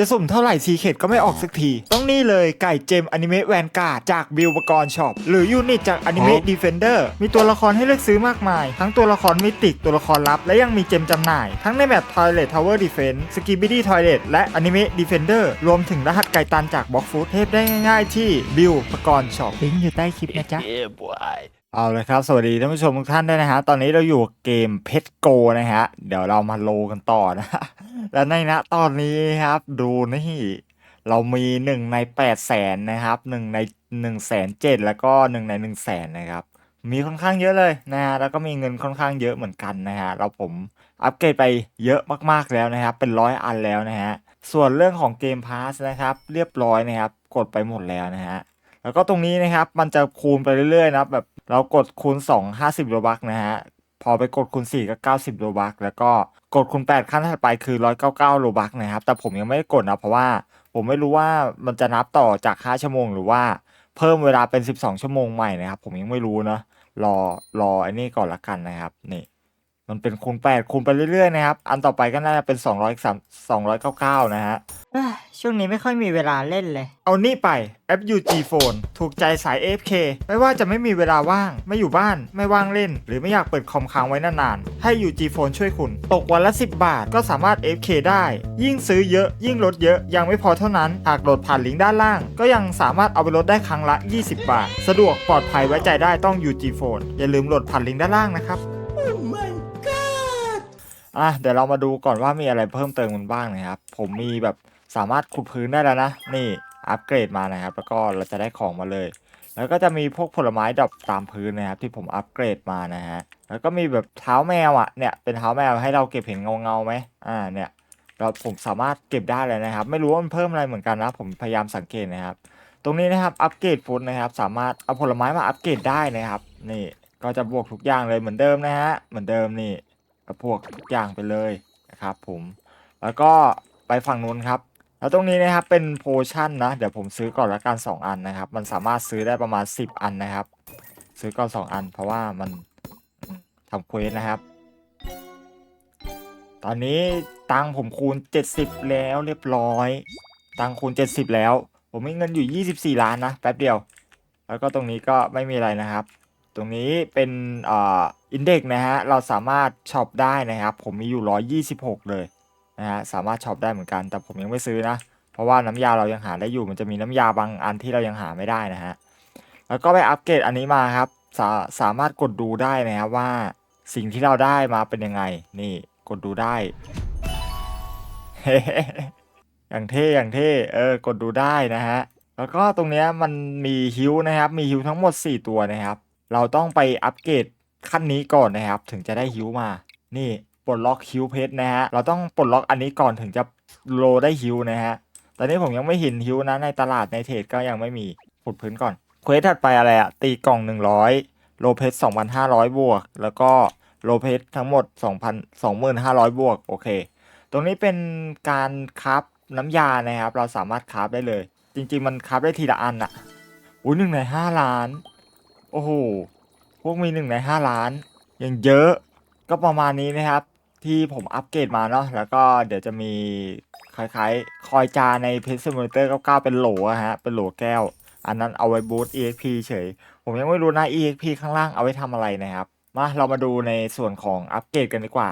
จะสุ่มเท่าไหร่ซีเคดก็ไม่ออกสักที ต้องนี่เลยไก่เจมอนิเมะแวนการ์ดจากบิลปกรณ์ช็อปหรือยูนิตจากอนิเมะดีเฟนเดอร์มีตัวละครให้เลือกซื้อมากมาย ทั้งตัวละครมิติกตัวละครลับ และยังมีเจมจำหน่าย ทั้งในแบบ Toilet Tower Defense s k i b i d y Toilet และอนิเมะ Defender รวมถึงรหัสไก่ตันจากบล็อกฟูดเทพได้ง่ายๆที่บิลปกรณ์ช็อปลิงก์อยู่ใต้คลิปนะจ๊ะ Yeah, boy. เอาเลยครับ สวัสดีท่านผู้ชมทุกท่านด้วยนะฮะ ตอนนี้เราอยู่กับเกมเพชรโกนะฮะ เดี๋ยวเรามาโลกันต่อนะ และในนะตอนนี้ครับ ดูนี่เรามีหนึ่งในแปดแสนนะครับหนึ่งในหนึ่งแสนเจ็ดแล้วก็หนึ่งในหนึ่งแสนนะครับ มีค่อนข้างเยอะเลยนะฮะ แล้วก็มีเงินค่อนข้างเยอะเหมือนกันนะฮะ เราผมอัปเกรดไปเยอะมากๆแล้วนะครับ เป็นร้อยอันแล้วนะฮะ ส่วนเรื่องของเกมพาสนะครับ เรียบร้อยนะครับ กดไปหมดแล้วนะฮะ แล้วก็ตรงนี้นะครับ มันจะคูณไปเรื่อยๆนะแบบ เรากดคูณ 2 50โลบักนะฮะ พอไปกดคูณ 4 ก็ 90โลบักแล้วก็กดคูณ 8 ขั้นถัดไปคือ 199โลบักนะครับ แต่ผมยังไม่ได้กดนะ เพราะว่าผมไม่รู้ว่ามันจะนับต่อจาก 5 ชั่วโมง หรือว่าเพิ่มเวลาเป็น 12 ชั่วโมงใหม่นะครับ ผมยังไม่รู้เนาะรอรอไอ้นี่ก่อนละกันนะครับนี่ มันเป็นคูณ8คูณไปเรื่อยๆนะครับ อันต่อไปก็น่าจะเป็น200 299นะฮะเอ้ยช่วงนี้ไม่ค่อยมีเวลาเล่นเลย เอานี่ไปแอป UG Phone ถูกใจสาย AFK ไม่ว่าจะไม่มีเวลาว่าง ไม่อยู่บ้าน ไม่ว่างเล่น หรือไม่อยากเปิดคอมค้างไว้นานๆ ให้ UG Phone ช่วยคุณ ตกวันละ 10 บาทก็สามารถ AFK ได้ ยิ่งซื้อเยอะ ยิ่งลดเยอะ ยังไม่พอเท่านั้น หากโหลดผ่านลิงก์ด้านล่าง ก็ยังสามารถเอาไปลดได้ครั้งละ 20 บาท สะดวกปลอดภัยไว้ใจได้ต้อง UG Phone อย่าลืมโหลดผ่านลิงก์ด้านล่างนะครับ อะเดี๋ยวเรามาดูก่อนว่ามีอะไรเพิ่มเติมกันบ้างนะครับ ผมมีแบบสามารถขุดพื้นได้แล้วนะ นี่อัปเกรดมานะครับ แล้วก็เราจะได้ของมาเลย แล้วก็จะมีพวกผลไม้ดรอปตามพื้นนะครับ ที่ผมอัปเกรดมานะฮะ แล้วก็มีแบบเท้าแมวอะ เนี่ย เป็นเท้าแมวให้เราเก็บเห็นเงาเงาไหมอ่า เนี่ย เราผมสามารถเก็บได้เลยนะครับ ไม่รู้ว่ามันเพิ่มอะไรเหมือนกันนะ ผมพยายามสังเกตนะครับ ตรงนี้นะครับ อัปเกรดฟุตนะครับ สามารถเอาผลไม้มาอัปเกรดได้นะครับ นี่ ก็จะบวกทุกอย่างเลยเหมือนเดิมนะฮะ เหมือนเดิมนี่ พวกทุกอย่างไปเลยนะครับผมแล้วก็ไปฝั่งนู้นครับ แล้วตรงนี้นะครับเป็นโพชั่นนะ เดี๋ยวผมซื้อก่อนละกัน2 อันนะครับ มันสามารถซื้อได้ประมาณ 10 อันนะครับ ซื้อก่อน 2 อัน เพราะว่ามันทำเควสนะครับ ตอนนี้ตังค์ผมคูณ 70 แล้วเรียบร้อย ตังค์คูณ 70 แล้ว ผมมีเงินอยู่ 24 ล้านนะแป๊บเดียว แล้วก็ตรงนี้ก็ไม่มีอะไรนะครับ ตรงนี้เป็นอ,อินเด็กนะฮะ เราสามารถช็อปได้นะครับ ผมมีอยู่ 126 เลยนะฮะ สามารถช็อปได้เหมือนกัน แต่ผมยังไม่ซื้อนะ เพราะว่าน้ำยาเรายังหาได้อยู่ มันจะมีน้ำยาบางอันที่เรายังหาไม่ได้นะฮะ แล้วก็ไปอัปเกรดอันนี้มาครับสาสามารถกดดูได้นะครับว่าสิ่งที่เราได้มาเป็นยังไง นี่กดดูได้ อย่างเท่อย่างเท่ เออ กดดูได้นะฮะ แล้วก็ตรงเนี้ยมันมีฮิวนะครับ มีฮิวทั้งหมด 4 ตัวนะครับ เราต้องไปอัปเกรดขั้นนี้ก่อนนะครับ ถึงจะได้ฮิวมา นี่ปลดล็อกฮิวเพชรนะฮะ เราต้องปลดล็อกอันนี้ก่อนถึงจะโลได้ฮิวนะฮะ ตอนนี้ผมยังไม่เห็นฮิวนะในตลาดในเทรดก็ยังไม่มีขุดพื้นก่อน เควสถัดไปอะไรอะตีกล่อง 100 โลเพชร2,500 บวก แล้วก็โลเพชรทั้งหมด 2,000 2,500 บวก โอเค ตรงนี้เป็นการคราฟน้ำยานะครับ เราสามารถคราฟได้เลย จริง ๆ มันคราฟได้ทีละอันอะอุ้ยหนึ่งในห้าล้าน โอ้โห พวกมีหนึ่งในห้าล้านยังเยอะ ก็ประมาณนี้นะครับ ที่ผมอัปเกรดมาเนาะ แล้วก็เดี๋ยวจะมีคล้ายๆ คอยจาในเพจซิมูเลเตอร์99เป็นโหลฮะ เป็นโหลแก้ว อันนั้นเอาไว้บูต EXP เฉย ผมยังไม่รู้นะ EXP ข้างล่างเอาไว้ทำอะไรนะครับ มาเรามาดูในส่วนของอัปเกรดกันดีกว่า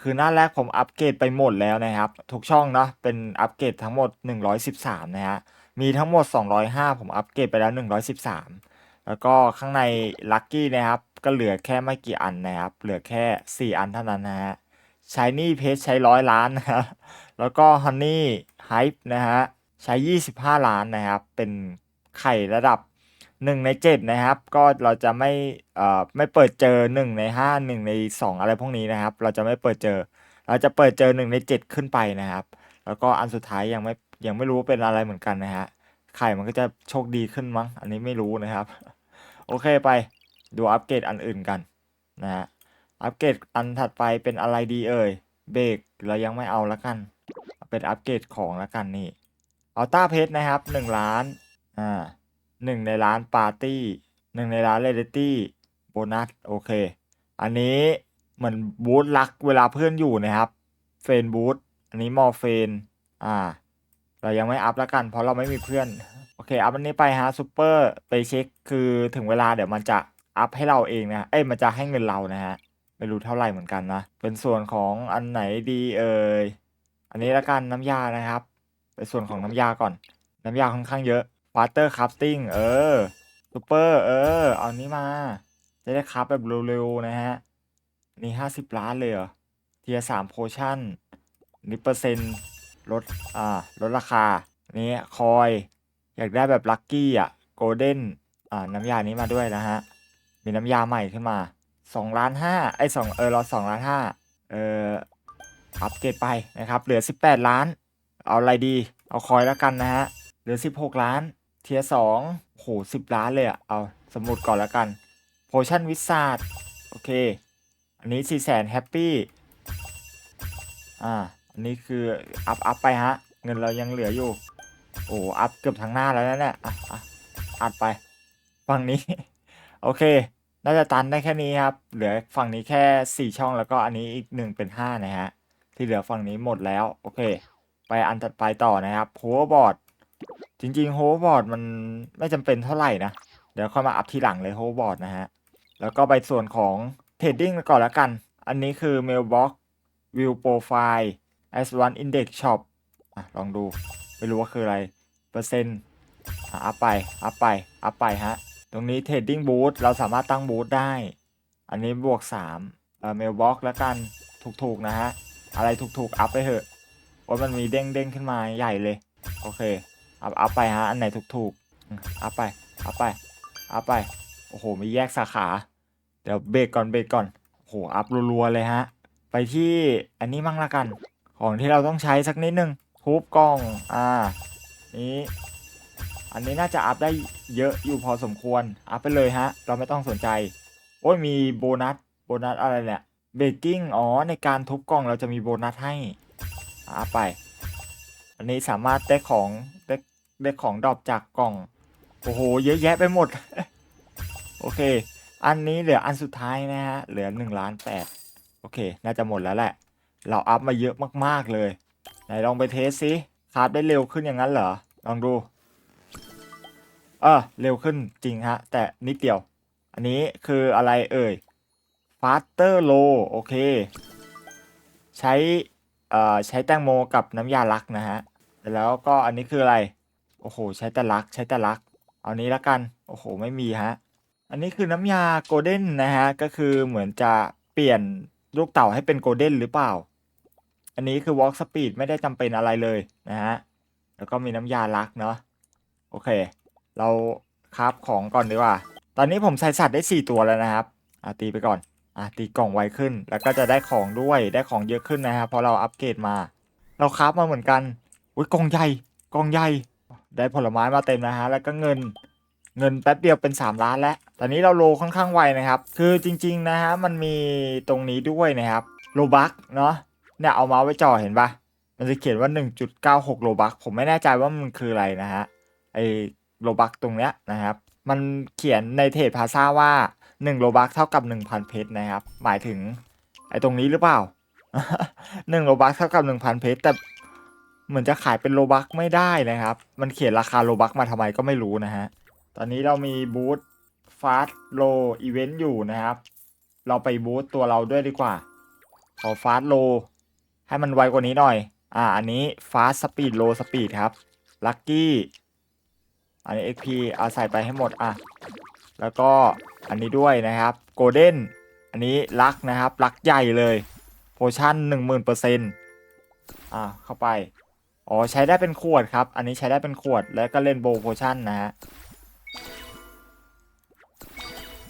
คือหน้าแรกผมอัปเกรดไปหมดแล้วนะครับ ทุกช่องเนาะ เป็นอัปเกรดทั้งหมด 113 นะฮะ มีทั้งหมด 205 ผมอัปเกรดไปแล้ว 113 แล้วก็ข้างในลัคกี้นะครับ ก็เหลือแค่ไม่กี่อันนะครับ เหลือแค่ 4 อันเท่านั้นนะฮะชายนี่เพจใช้ร้อยล้านนะฮะแล้วก็ฮันนี่ไฮป์นะฮะใช้ 25 ล้านนะครับ เป็นไข่ระดับ 1 ใน 7 นะครับ ก็เราจะไม่เอ่อไม่เปิดเจอ 1 ใน 5 1 ใน 2 อะไรพวกนี้นะครับ เราจะไม่เปิดเจอ เราจะเปิดเจอ 1 ใน 7 ขึ้นไปนะครับ แล้วก็อันสุดท้ายยังไม่ยังไม่รู้ว่าเป็นอะไรเหมือนกันนะฮะไข่มันก็จะโชคดีขึ้นมั้ง อันนี้ไม่รู้นะครับ โอเคไปดูอัปเกรดอันอื่นกันนะฮะอัปเกรดอันถัดไปเป็นอะไรดีเอ่ยเบรกเรายังไม่เอาละกัน เป็นอัปเกรดของละกันนี่อัลต้าเพชรนะครับหนึ่งล้านอ่าหนึ่งในร้านปาร์ตี้หนึ่งในร้านเรดตี้โบนัสโอเค อันนี้เหมือนบูธลักเวลาเพื่อนอยู่นะครับเฟนบูธอันนี้มอร์เฟนอ่า เรายังไม่อัพล้วกัน เพราะเราไม่มีเพื่อน เคอัพอันนี้ไปฮะซูเปอร์ไปเช็คคือถึงเวลาเดี๋ยวมันจะอัพให้เราเองนะเอ้ยมันจะให้เงินเรานะฮะไม่รู้เท่าไหร่เหมือนกันนะ เป็นส่วนของอันไหนดีเอ่ยอันนี้ละกันน้ำยานะครับ เป็นส่วนของน้ำยาก่อน น้ำยาค่อนข้างเยอะ water crafting เออซูเปอร์เออ เอานี้มา จะได้คราฟแบบเร็วๆนะฮะนนี้ห้าสิบล้านเลยเหรอเทียสามโพชั่นนี่เปอร์เซ็นต์ลดอ่าลดราคานนี้คอย อยากได้แบบลัคกี้อะโกลเด้นอ่าน้ำยานี้มาด้วยนะฮะ มีน้ำยาใหม่ขึ้นมาสองล้านห้าไอ้สองเออเราสองล้านห้าเอออัปเกรดไปนะครับ เหลือสิบแปดล้าน เอาอะไรดี เอาคอยแล้วกันนะฮะ เหลือสิบหกล้าน เทียสองโหสิบล้านเลยอะ เอาสมุดก่อนแล้วกันโพชั่นวิสาดโอเค อันนี้สี่แสนแฮปปี้อ่า อันนี้คืออัพอัพไปฮะ เงินเรายังเหลืออยู่ โอ้อัพเกือบทั้งหน้าแล้วนะเนี่ยอะอะอัดไป ฝั่งนี้ โอเค น่าจะตันได้แค่นี้ครับ เหลือฝั่งนี้แค่สี่ช่องแล้วก็อันนี้อีกหนึ่งเป็นห้านะฮะ ที่เหลือฝั่งนี้หมดแล้ว โอเค ไปอันถัดไปต่อนะครับโฮล์บอร์ดจริงๆโฮล์บอร์ดมันไม่จำเป็นเท่าไหร่นะ เดี๋ยวค่อยมาอัพทีหลังเลยโฮล์บอร์ดนะฮะ แล้วก็ไปส่วนของเทรดดิ้งก่อนแล้วกัน อันนี้คือ Mailbox View Profile as one Index Shop อะลองดู ไม่รู้ว่าคืออะไร เปอร์เซ็นต์อะอัพไป อัพไป อัพไปฮะ ตรงนี้ Trading Booth เราสามารถตั้งบูธได้ อันนี้บวก3เอ่อ Mailbox แล้วกัน ถูกๆนะฮะ อะไรถูกๆ อัพไปเถอะว่ามันมีเด้งๆขึ้นมาใหญ่เลย โอเค อัพอัพไปฮะ อันไหนถูกๆ อัพไป อัพไป อัพไป โอ้โห มีแยกสาขา เดี๋ยวเบรกก่อน เบรกก่อน โอ้โห อัพรัวๆเลยฮะ ไปที่อันนี้มั่งละกัน ของที่เราต้องใช้สักนิดนึงทุบกล้อง อ่า นี้ อันนี้น่าจะอัพได้เยอะอยู่พอสมควร อัพไปเลยฮะ เราไม่ต้องสนใจ โอ้ยมีโบนัส โบนัสอะไรเนี่ยเบกกิ้ง อ๋อ ในการทุบกล้องเราจะมีโบนัสให้อัพไป อันนี้สามารถได้ของได้ได้ของดรอปจากกล่อง โอ้โห เยอะแยะไปหมด โอเค อันนี้เหลืออันสุดท้ายนะฮะ เหลือหนึ่งล้านแปดโอเค น่าจะหมดแล้วแหละ เราอัพมาเยอะมากๆเลย ไหนลองไปเทสซิ คราฟได้เร็วขึ้นอย่างนั้นเหรอ ลองดู เออเร็วขึ้นจริงฮะ แต่นิดเดียว อันนี้คืออะไรเอ่ย faster low โอเค ใช้เอ่อใช้แตงโมกับน้ำยาลักนะฮะ แล้วก็อันนี้คืออะไร โอ้โห ใช้แต่ลัก ใช้แต่ลัก เอานี้ละกัน โอ้โห ไม่มีฮะ อันนี้คือน้ำยาโกลเด้นนะฮะ ก็คือเหมือนจะเปลี่ยนลูกเต่าให้เป็นโกลเด้นหรือเปล่า อันนี้คือ walk speed ไม่ได้จำเป็นอะไรเลยนะฮะ แล้วก็มีน้ำยาลักเนาะ โอเค เราคราฟของก่อนดีกว่า ตอนนี้ผมใส่สัตว์ได้ 4 ตัวแล้วนะครับ อะตีไปก่อน อะตีกล่องไวขึ้น แล้วก็จะได้ของด้วย ได้ของเยอะขึ้นนะครับเพราะเราอัปเกรดมา เราคราฟมาเหมือนกัน อุ้ยกล่องใหญ่ กล่องใหญ่ ได้ผลไม้มาเต็มนะฮะ แล้วก็เงิน เงินแป๊บเดียวเป็น 3 ล้านแล้ว ตอนนี้เราโลค่อนข้างไวนะครับ คือจริง ๆนะฮะ มันมีตรงนี้ด้วยนะครับ โลบักเนาะ เนี่ยเอาเมาส์ไว้จ่อเห็นปะมันจะเขียนว่า 1.96 โลบักผมไม่แน่ใจว่ามันคืออะไรนะฮะไอโลบักตรงเนี้ยนะครับ มันเขียนในเทรดพาซาว่า 1 โลบักเท่ากับ 1,000 เพชรนะครับ หมายถึงไอตรงนี้หรือเปล่า 1 โลบักเท่ากับ 1,000 เพชรแต่เหมือนจะขายเป็นโลบักไม่ได้นะครับ มันเขียนราคาโลบักมาทำไมก็ไม่รู้นะฮะ ตอนนี้เรามีบูธฟาสโลอีเวนต์อยู่นะครับ เราไปบูธตัวเราด้วยดีกว่าขอฟาสโล ให้มันไวกว่านี้หน่อย อ่า อันนี้ฟาสสปีดโลสปีดครับลัคกี้อันนี้ XP เอาใส่ไปให้หมด อะ แล้วก็อันนี้ด้วยนะครับโกลเด้นอันนี้ลักนะครับ ลักใหญ่เลย โพชั่นหนึ่งหมื่นเปอร์เซ็นต์อ่า เข้าไป อ๋อ ใช้ได้เป็นขวดครับ อันนี้ใช้ได้เป็นขวด แล้วก็เล่นโบโพชั่นนะฮะ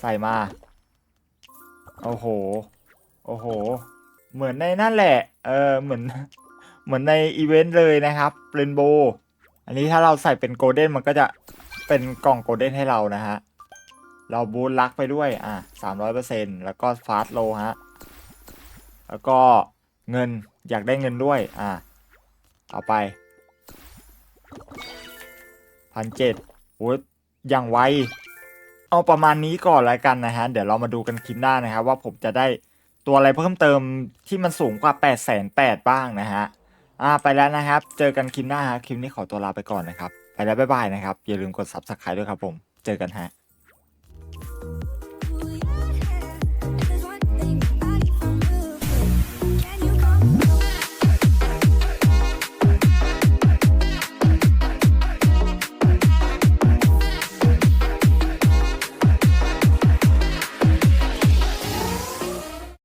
ใส่มา โอ้โห โอ้โห เหมือนในนั่นแหละ เออเหมือนเหมือนในอีเวนต์เลยนะครับเรนโบว์อันนี้ถ้าเราใส่เป็นโกลเด้นมันก็จะเป็นกล่องโกลเด้นให้เรานะฮะ เราบูทลักไปด้วยอะสามร้อยเปอร์เซ็นแล้วก็ฟาสโลฮะ แล้วก็เงินอยากได้เงินด้วยอะเอาไปพันเจ็ดโอ้ยอย่างไวเอาประมาณนี้ก่อนแล้วกันนะฮะ เดี๋ยวเรามาดูกันคลิปหน้านะครับว่าผมจะได้ ตัวอะไรเพิ่มเติมที่มันสูงกว่า8ปดแสนแปดบ้างนะฮะ อ่าไปแล้วนะครับ เจอกันคลิปหน้าครับคลิปนี้ขอตัวลาไปก่อนนะครับ ไปแล้วบ๊ายบายนะครับ อย่าลืมกด subscribe ด้วยครับผม เจอกันฮะ